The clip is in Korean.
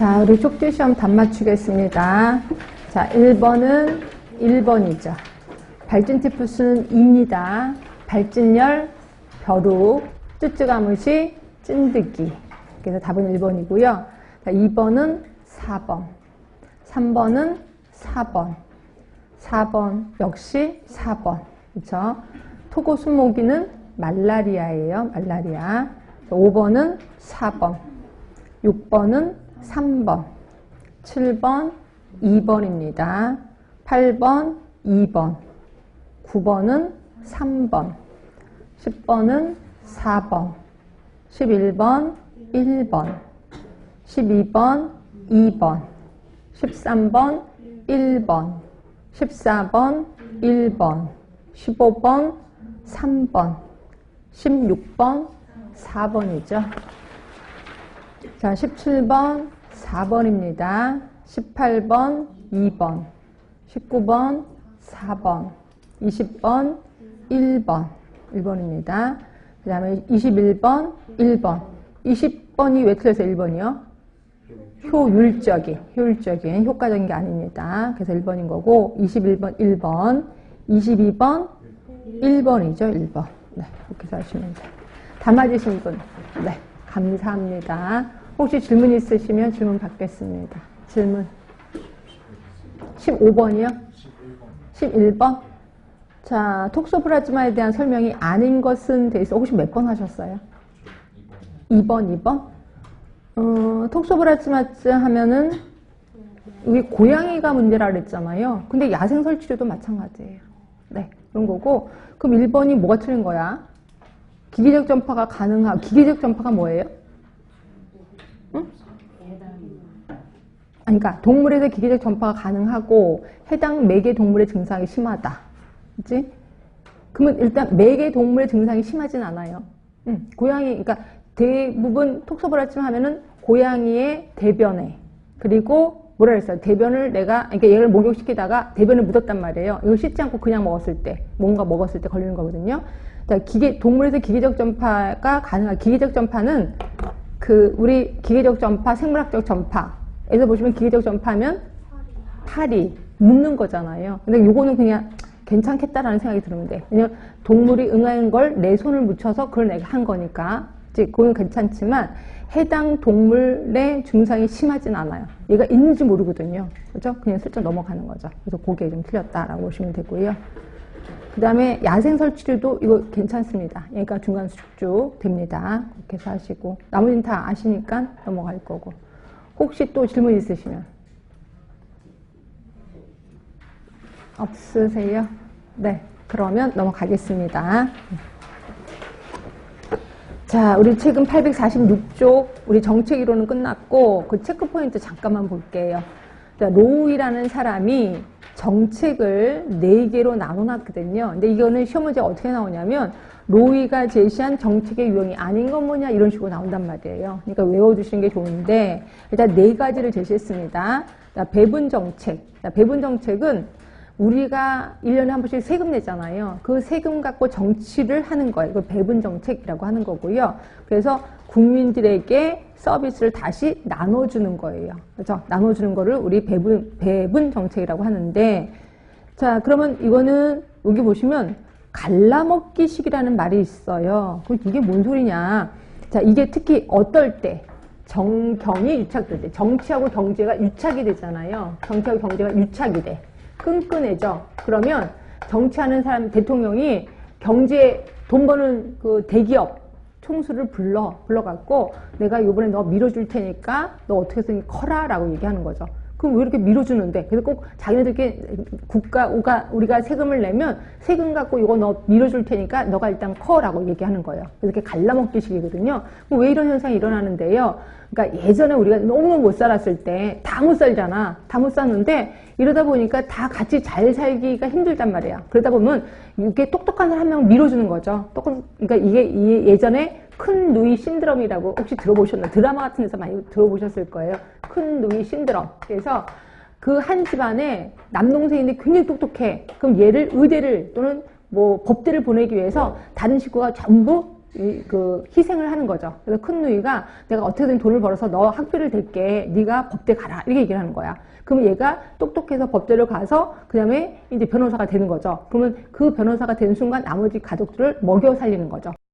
자, 우리 쪽지 시험 답 맞추겠습니다. 자, 1번은 1번이죠. 발진 티푸스는 2입니다. 발진열, 벼룩, 쯔쯔가무시, 찐득이. 그래서 답은 1번이고요. 자, 2번은 4번. 3번은 4번. 4번 역시 4번. 그렇죠? 토고 순모기는 말라리아예요. 말라리아. 5번은 4번. 6번은 3번. 7번 2번입니다. 8번 2번. 9번은 3번. 10번은 4번. 11번 1번. 12번 2번. 13번 1번. 14번 1번. 15번 3번. 16번 4번이죠. 자, 17번 4번입니다. 18번 2번. 19번 4번. 20번 1번. 1번입니다. 그 다음에 21번 1번. 20번이 왜 틀려서 1번이요? 효율적인, 효율적인, 효과적인 게 아닙니다. 그래서 1번인 거고, 21번 1번, 22번 1번이죠, 1번. 네, 이렇게 해서 하시면 돼요. 다 맞으신 분, 네, 감사합니다. 혹시 질문 있으시면 질문 받겠습니다. 질문. 15번이요? 11번? 자, 톡소플라즈마에 대한 설명이 아닌 것은 돼 있어. 혹시 몇 번 하셨어요? 2번, 2번? 어, 톡소플라즈마즈 하면은 여기 고양이가 문제라 그랬잖아요. 근데 야생 설치류도 마찬가지예요. 네, 그런 거고. 그럼 1번이 뭐가 틀린 거야? 기계적 전파가 가능하, 기계적 전파가 뭐예요? 응? 그러니까 동물에서 기계적 전파가 가능하고 해당 매개 동물의 증상이 심하다. 그치? 그러면 일단 매개 동물의 증상이 심하진 않아요. 응, 고양이, 그러니까 대부분 톡소브라침 하면은 고양이의 대변에 그리고 뭐라 그랬어요? 대변을 내가 그러니까 얘를 목욕시키다가 대변을 묻었단 말이에요. 이거 씻지 않고 그냥 먹었을 때 뭔가 먹었을 때 걸리는 거거든요. 자, 기계 동물에서 기계적 전파가 가능한 기계적 전파는 그 우리 기계적 전파, 생물학적 전파에서 보시면 기계적 전파면 팔이 묻는 거잖아요. 근데 요거는 그냥 괜찮겠다라는 생각이 드는데 왜냐면 동물이 응한 걸내 손을 묻혀서 그걸 내가 한 거니까 이제 그건 괜찮지만 해당 동물의 증상이 심하진 않아요. 얘가 있는지 모르거든요. 그죠? 그냥 슬쩍 넘어가는 거죠. 그래서 그게 좀 틀렸다라고 보시면 되고요. 그 다음에 야생 설치류도 이거 괜찮습니다. 얘가 중간 숙주 됩니다. 그렇게 해서 하시고 나머지는 다 아시니까 넘어갈 거고 혹시 또 질문 있으시면 없으세요? 네, 그러면 넘어가겠습니다. 자, 우리 최근 846쪽 우리 정책 이론은 끝났고 그 체크 포인트 잠깐만 볼게요. 자, 로우이라는 사람이 정책을 네 개로 나눠놨거든요. 근데 이거는 시험 문제 어떻게 나오냐면 로이가 제시한 정책의 유형이 아닌 건 뭐냐 이런 식으로 나온단 말이에요. 그러니까 외워두시는 게 좋은데 일단 네 가지를 제시했습니다. 자, 배분 정책. 자, 배분 정책은 우리가 1년에 한 번씩 세금 내잖아요. 그 세금 갖고 정치를 하는 거예요. 이걸 배분 정책이라고 하는 거고요. 그래서 국민들에게 서비스를 다시 나눠주는 거예요. 그렇죠? 나눠주는 거를 우리 배분, 배분 정책이라고 하는데, 자, 그러면 이거는 여기 보시면 갈라먹기식이라는 말이 있어요. 그럼 이게 뭔 소리냐? 자, 이게 특히 어떨 때, 정경이 유착될 때, 정치하고 경제가 유착이 되잖아요. 정치하고 경제가 유착이 돼. 끈끈해져. 그러면 정치하는 사람, 대통령이 경제, 돈 버는 그 대기업, 총수를 불러, 불러갖고 내가 요번에 너 밀어줄 테니까 너 어떻게 해서 커라 라고 얘기하는 거죠. 그럼 왜 이렇게 밀어주는데? 그래서 꼭 자기네들께 국가, 우가, 우리가 세금을 내면 세금 갖고 이거 너 밀어줄 테니까 너가 일단 커라고 얘기하는 거예요. 이렇게 갈라먹기 식이거든요. 왜 이런 현상이 일어나는데요? 그러니까 예전에 우리가 너무 못 살았을 때 다 못 살잖아. 다 못 샀는데 이러다 보니까 다 같이 잘 살기가 힘들단 말이야. 그러다 보면 이게 똑똑한 사람 한 명 밀어주는 거죠. 똑똑, 그러니까 이게 예전에 큰 누이 신드롬이라고 혹시 들어보셨나요? 드라마 같은 데서 많이 들어보셨을 거예요. 큰 누이 신드롬. 그래서 그 한 집안에 남동생인데 굉장히 똑똑해. 그럼 얘를 의대를 또는 뭐 법대를 보내기 위해서 다른 식구가 전부 이, 그 희생을 하는 거죠. 그래서 큰 누이가 내가 어떻게든 돈을 벌어서 너 학비를 댈게. 네가 법대 가라. 이렇게 얘기를 하는 거야. 그러면 얘가 똑똑해서 법대를 가서 그다음에 이제 변호사가 되는 거죠. 그러면 그 변호사가 되는 순간 나머지 가족들을 먹여 살리는 거죠.